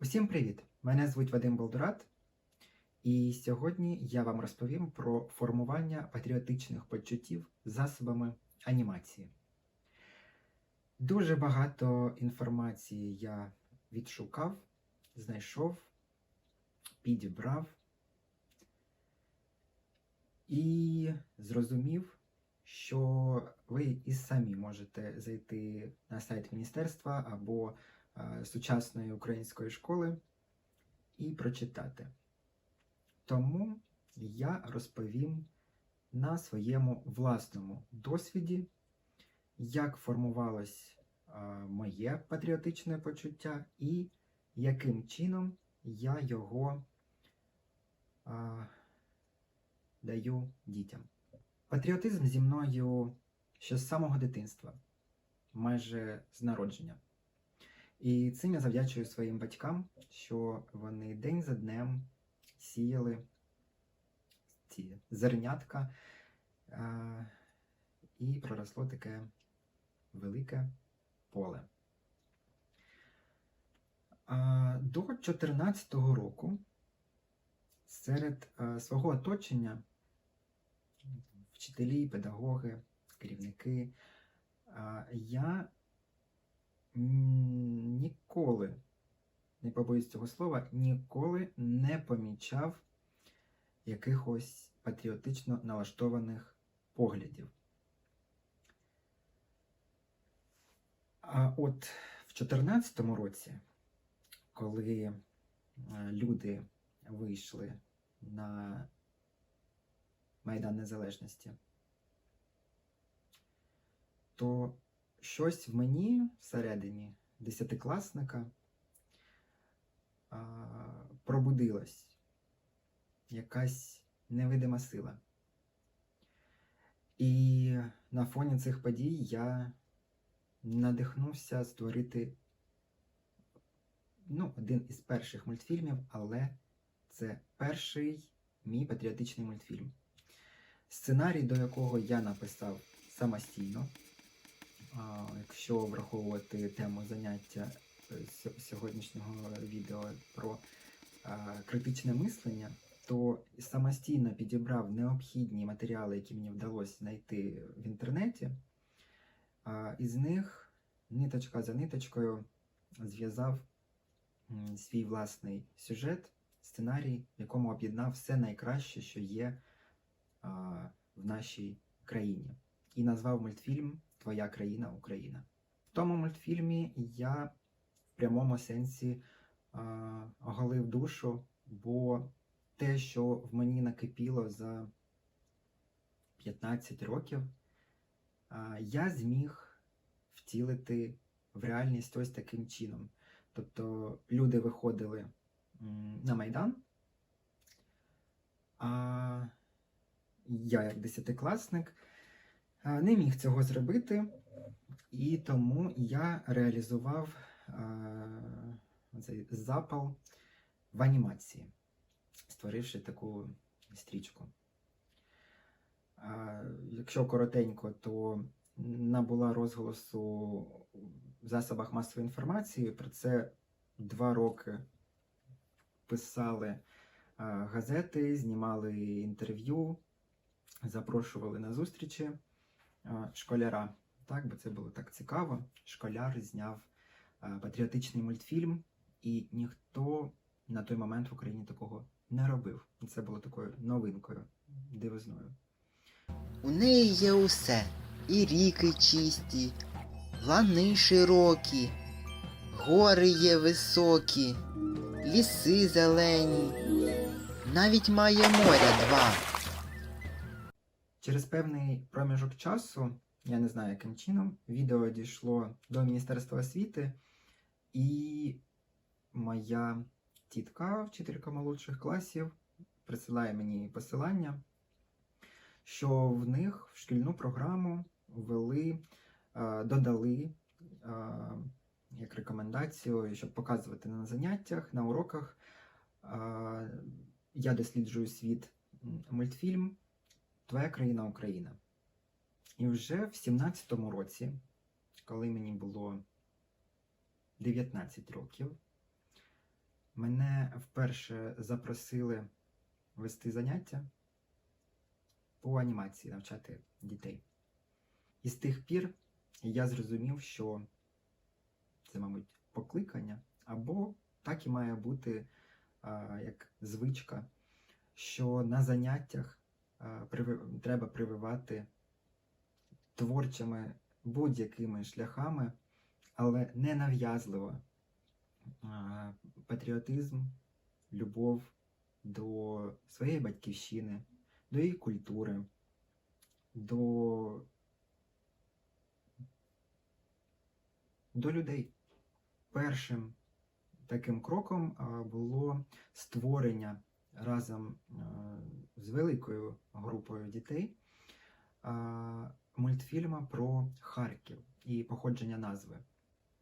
Усім привіт! Мене звуть Вадим Болдурат, і сьогодні я вам розповім про формування патріотичних почуттів засобами анімації. Дуже багато інформації я відшукав, знайшов, підібрав і зрозумів, що ви і самі можете зайти на сайт міністерства або сучасної української школи і прочитати. Тому я розповім на своєму власному досвіді, як формувалось е, моє патріотичне почуття і яким чином я його е, даю дітям. Патріотизм зі мною ще з самого дитинства, майже з народження. І цим я завдячую своїм батькам, що вони день за днем сіяли ці зернятка, а, і проросло таке велике поле. А, До 2014 року серед а, свого оточення вчителі, педагоги, керівники, а, я ніколи, не побоюсь цього слова, ніколи не помічав якихось патріотично налаштованих поглядів. А от в 2014 році, коли е, люди вийшли на Майдан Незалежності, то щось в мені всередині десятикласника а, пробудилось, якась невидима сила. І на фоні цих подій я надихнувся створити ну, один із перших мультфільмів, але це перший мій патріотичний мультфільм. Сценарій, до якого я написав самостійно. Якщо враховувати тему заняття е, сьогоднішнього відео про критичне мислення, то самостійно підібрав необхідні матеріали, які мені вдалося знайти в інтернеті. Із них ниточка за ниточкою зв'язав свій власний сюжет, сценарій, в якому об'єднав все найкраще, що є в нашій країні. І назвав мультфільм Твоя країна Україна. В тому мультфільмі я в прямому сенсі а, оголив душу, бо те, що в мені накипіло за 15 років, а, я зміг втілити в реальність ось таким чином. Тобто люди виходили на Майдан, а я, як десятикласник, не міг цього зробити, і тому я реалізував цей запал в анімації, створивши таку стрічку. Якщо коротенько, то набула розголосу в засобах масової інформації. Про це два роки писали газети, знімали інтерв'ю, запрошували на зустрічі школяра. Так, бо це було так цікаво. Школяр зняв патріотичний мультфільм, і ніхто на той момент в Україні такого не робив. Це було такою новинкою, дивизною. У неї є усе. І ріки чисті, лани широкі, гори є високі, ліси зелені, навіть має моря два. Через певний проміжок часу, я не знаю яким чином, відео дійшло до Міністерства освіти, і моя тітка, вчителька молодших класів, присилає мені посилання, що в них в шкільну програму ввели, е, додали е, як рекомендацію, щоб показувати на заняттях, на уроках. е, Я досліджую світ мультфільм Твоя країна Україна. І вже в 17-му році, коли мені було 19 років, мене вперше запросили вести заняття по анімації, навчати дітей. І з тих пір я зрозумів, що це, мабуть, покликання, або так і має бути а, як звичка, що на заняттях треба прививати творчими будь-якими шляхами, але не нав'язливо патріотизм, любов до своєї батьківщини, до її культури, до, до людей. Першим таким кроком було створення разом з великою групою дітей мультфільма про Харків і походження назви.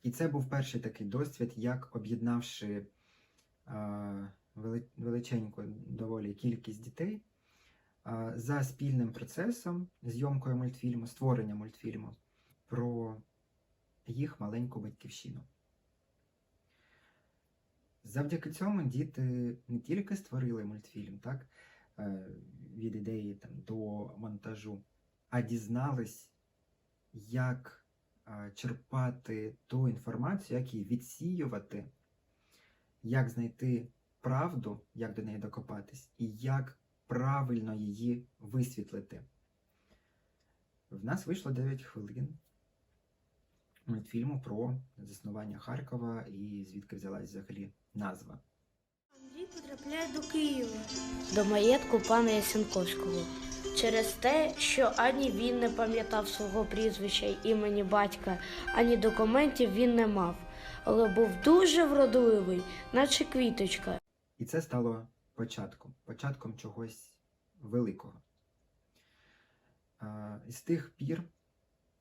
І це був перший такий досвід, як об'єднавши величеньку доволі кількість дітей за спільним процесом зйомкою мультфільму, створення мультфільму про їх маленьку батьківщину. Завдяки цьому діти не тільки створили мультфільм, так, від ідеї там, до монтажу, а дізнались, як черпати ту інформацію, як її відсіювати, як знайти правду, як до неї докопатись, і як правильно її висвітлити. В нас вийшло 9 хвилин мультфільму про заснування Харкова і звідки взялась взагалі назва. Потрапляє до Києва. до маєтку пана Ясенковського. Через те, що ані він не пам'ятав свого прізвища імені батька, ані документів він не мав, але був дуже вродливий, наче квіточка. І це стало початком, початком чогось великого. І з тих пір,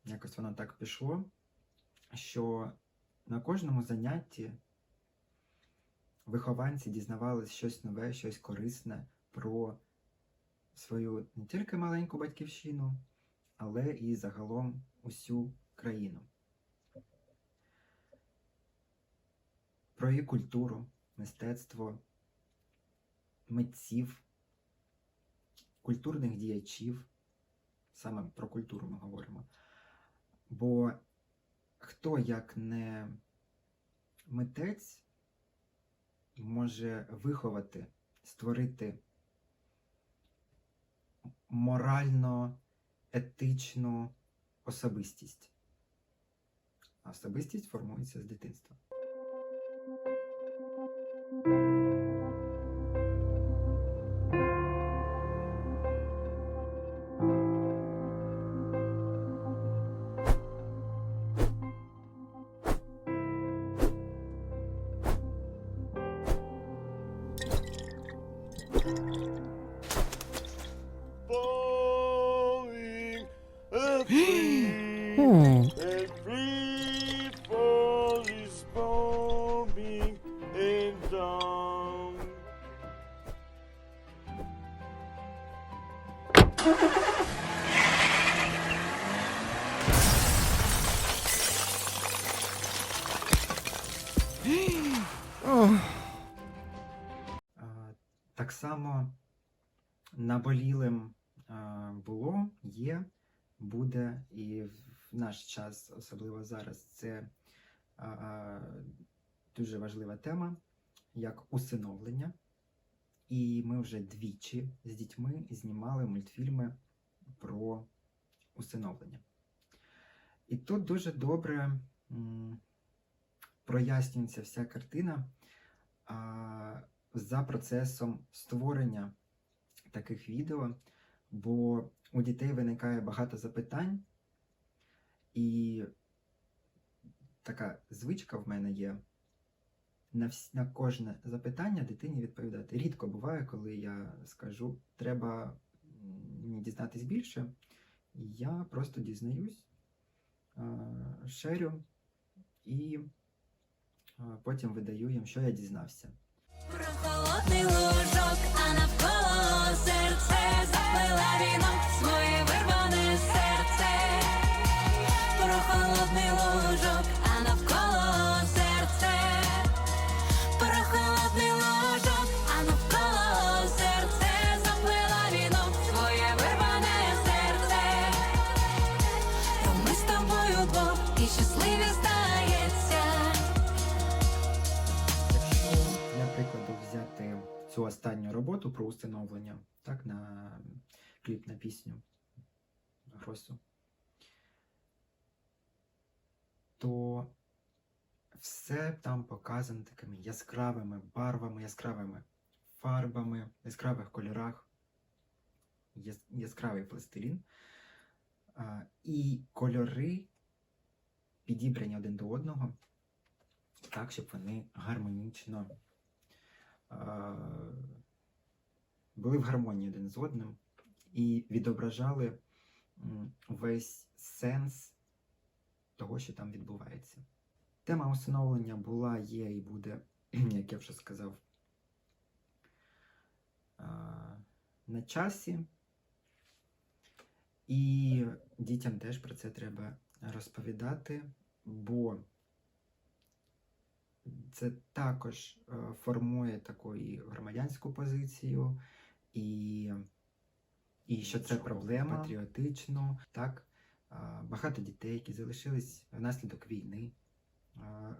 якось воно так пішло, що на кожному занятті вихованці дізнавались щось нове, щось корисне про свою не тільки маленьку батьківщину, але і загалом усю країну. Про її культуру, мистецтво, митців, культурних діячів. Саме про культуру ми говоримо. Бо хто як не митець може виховати, створити морально етичну особистість. Особистість формується з дитинства. Наболілим було, є, буде і в наш час, особливо зараз, це дуже важлива тема, як усиновлення. І ми вже двічі з дітьми знімали мультфільми про усиновлення. І тут дуже добре прояснюється вся картина за процесом створення таких відео, бо у дітей виникає багато запитань, і така звичка в мене є на, вс- на кожне запитання дитині відповідати. Рідко буває, коли я скажу, треба мені дізнатись більше. Я просто дізнаюсь, шерю і потім видаю їм, що я дізнався. Про усиновлення, так, на кліп на пісню Гросу. То все там показано такими яскравими барвами, яскравими фарбами, яскравих кольорах, яскравий пластилін. І кольори підібрані один до одного, так, щоб вони гармонічно були в гармонії один з одним і відображали весь сенс того, що там відбувається. Тема усиновлення була, є і буде, як я вже сказав, на часі. І дітям теж про це треба розповідати, бо це також е, формує таку і громадянську позицію, і, і що це проблема так. патріотичну. Так? Багато дітей, які залишились внаслідок війни,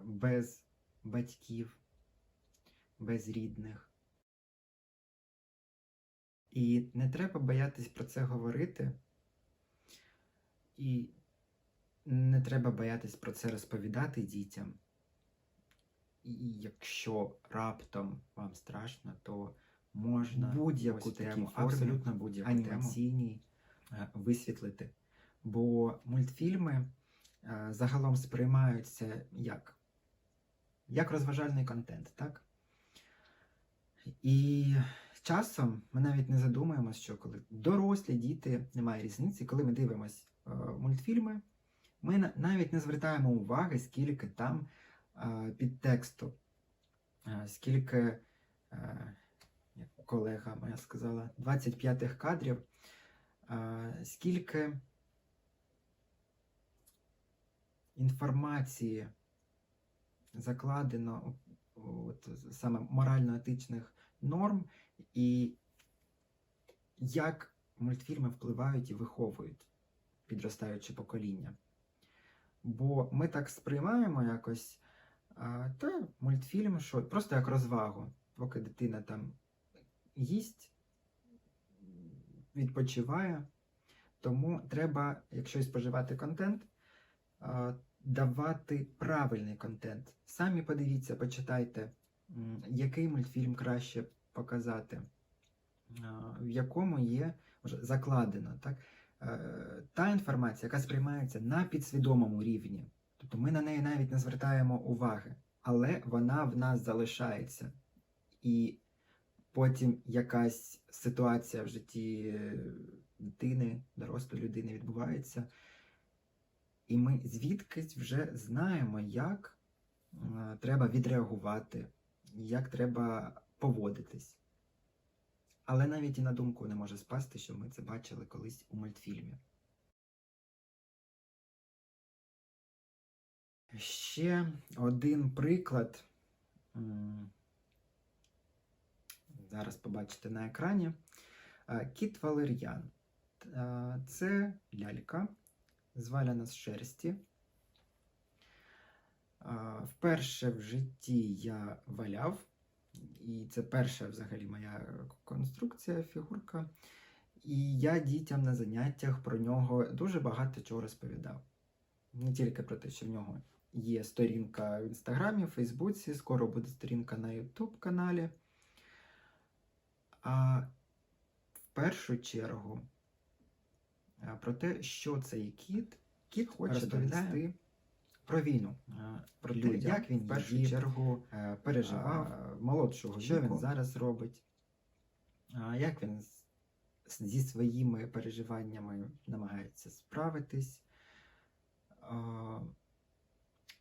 без батьків, без рідних. І не треба боятись про це говорити. І не треба боятись про це розповідати дітям. І якщо раптом вам страшно, то можна будь-яку тему, абсолютно будь-яку анімаційній, тему е, висвітлити. Бо мультфільми е, загалом сприймаються як? Як розважальний контент, так? І часом ми навіть не задумуємося, що коли дорослі діти, немає різниці, коли ми дивимось е, мультфільми, ми навіть не звертаємо уваги, скільки там підтексту, скільки, колега моя сказала, 25 кадрів, скільки інформації закладено от, саме морально-етичних норм, і як мультфільми впливають і виховують підростаюче покоління. Бо ми так сприймаємо якось та мультфільм, що просто як розвагу, поки дитина там їсть, відпочиває. Тому треба, якщо споживати контент, давати правильний контент. Самі подивіться, почитайте, який мультфільм краще показати, в якому є вже закладено так, е, та інформація, яка сприймається на підсвідомому рівні. Тобто ми на неї навіть не звертаємо уваги, але вона в нас залишається. І потім якась ситуація в житті е, дитини, дорослої людини відбувається. І ми звідкись вже знаємо, як е, треба відреагувати, як треба поводитись. Але навіть і на думку не може спасти, що ми це бачили колись у мультфільмі. Ще один приклад. Зараз побачите на екрані. Е, Кіт Валер'ян. Е, Це лялька, зваляна з шерсті. Вперше в житті я валяв, і це перша взагалі моя конструкція, фігурка. І я дітям на заняттях про нього дуже багато чого розповідав. Не тільки про те, що в нього є сторінка в інстаграмі, в Фейсбуці, скоро буде сторінка на Ютуб каналі. А в першу чергу про те, що цей кіт, кіт хоче Розповідає про війну, про те, людям, як він в першу її, чергу е, переживав а, молодшого, що віку. він зараз робить, а, як він зі своїми переживаннями намагається справитись. А,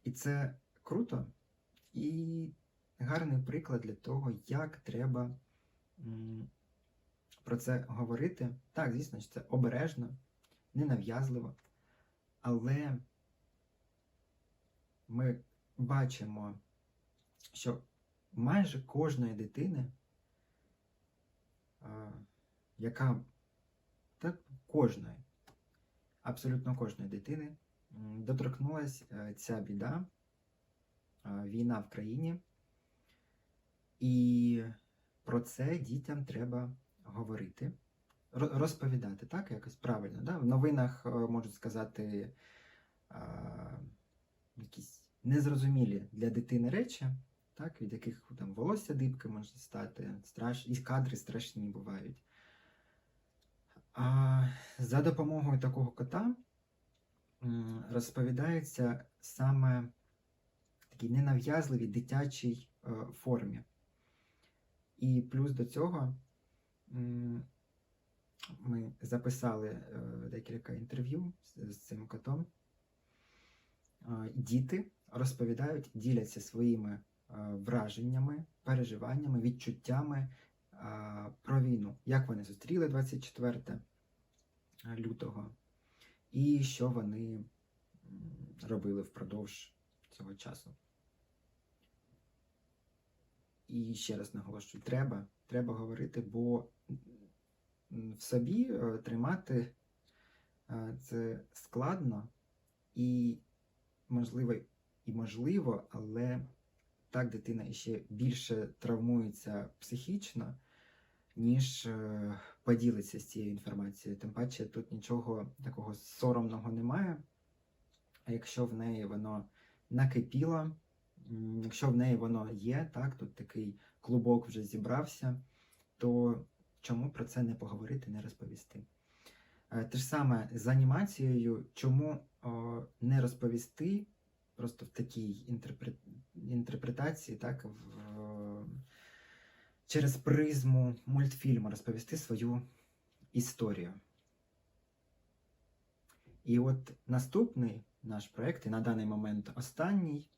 І це круто і гарний приклад для того, як треба про це говорити. Так, звісно, це обережно, ненав'язливо, але ми бачимо, що майже кожної дитини, яка так, кожної, абсолютно кожної дитини м, доторкнулась е, ця біда, війна в країні. І про це дітям треба говорити, розповідати, так, якось правильно. Да? В новинах е, можуть сказати а, якісь незрозумілі для дитини речі, так, від яких там волосся дибки може стати, страш... і кадри страшні бувають. А за допомогою такого кота розповідається саме такій ненав'язливій дитячій е, формі. І плюс до цього ми записали е, декілька інтерв'ю з, цим котом. Е, Діти розповідають, діляться своїми е, враженнями, переживаннями, відчуттями про війну, як вони зустріли 24 лютого, і що вони робили впродовж цього часу. І ще раз наголошую, треба, треба говорити, бо в собі е, тримати е, це складно і можливо, і можливо, але так дитина ще більше травмується психічно, ніж е, поділиться з цією інформацією. Тим паче тут нічого такого соромного немає. А якщо в неї воно накипіло, якщо в неї воно є, так, тут такий клубок вже зібрався, то чому про це не поговорити, не розповісти? Е, Те ж саме з анімацією, чому о, не розповісти просто в такій інтерпре- інтерпретації, так, в, через призму мультфільму розповісти свою історію. І от наступний наш проєкт, і на даний момент останній,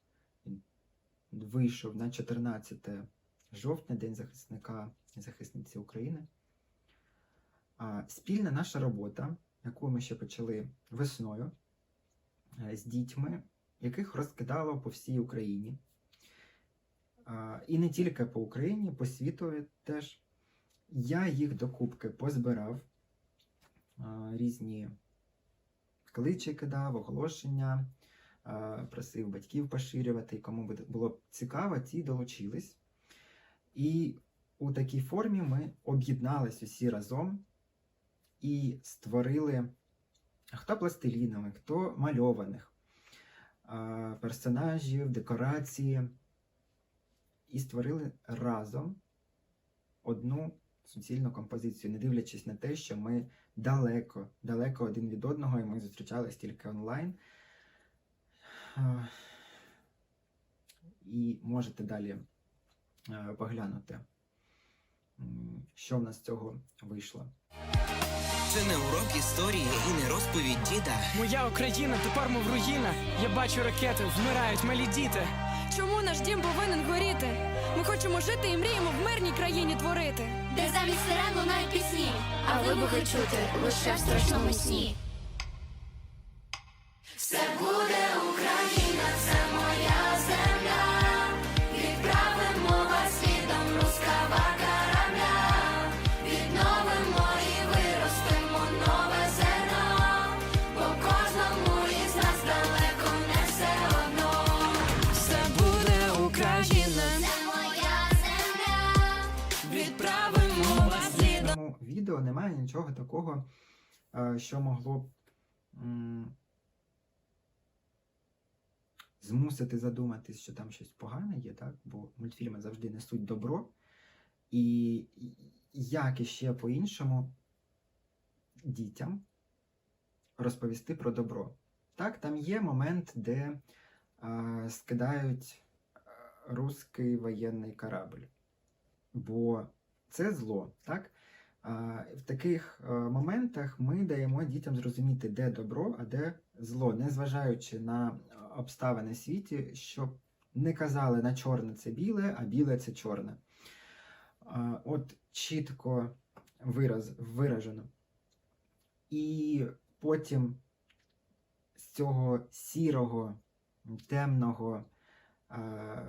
вийшов на 14 жовтня, День захисника і захисниці України. Спільна наша робота, яку ми ще почали весною е, з дітьми, яких розкидало по всій Україні. І не тільки по Україні, по світові теж. Я їх докупки позбирав, різні кличі кидав, оголошення, просив батьків поширювати, і кому було б цікаво, ті долучились. І у такій формі ми об'єднались усі разом і створили хто пластилінових, хто мальованих персонажів, декорації. І створили разом одну суцільну композицію, не дивлячись на те, що ми далеко, далеко один від одного, і ми зустрічались тільки онлайн. А, І можете далі е, поглянути, що в нас з цього вийшло. Це не урок історії і не розповідь діда. Моя Україна тепер мов руїна. Я бачу ракети, вмирають малі діти. Чому наш дім повинен горіти? Ми хочемо жити і мріємо в мирній країні творити. Де замість сирен лунають пісні, а вибухи чути лише в страшному сні. Відправимо вас В слідом. цьому відео немає нічого такого, е, що могло б змусити задуматись, що там щось погане є, так? бо мультфільми завжди несуть добро. І як іще по-іншому дітям розповісти про добро. Так, там є момент, де е, скидають е, русський воєнний корабль. Бо це зло, так? В таких е, моментах ми даємо дітям зрозуміти, де добро, а де зло, незважаючи на обставини світі, щоб не казали на чорне це біле, а біле це чорне. От чітко вираз, виражено. І потім з цього сірого, темного е,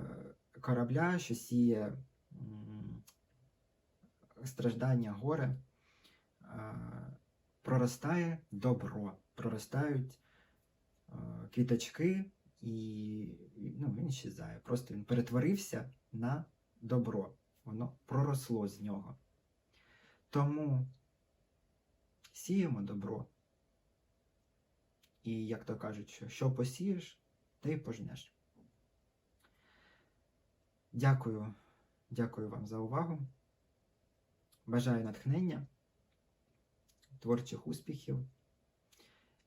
корабля, що сіє страждання, горе, проростає добро, проростають квіточки, і ну, він щезає. Просто він перетворився на добро. воно проросло з нього. Тому сіємо добро. І, як то кажуть, що, що посієш, те й пожнеш. Дякую, дякую вам за увагу. Бажаю натхнення, творчих успіхів.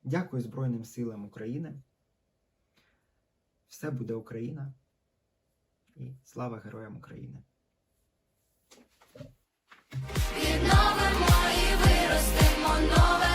Дякую Збройним силам України. Все буде Україна. І слава Героям України! Відновимо і виростимо нове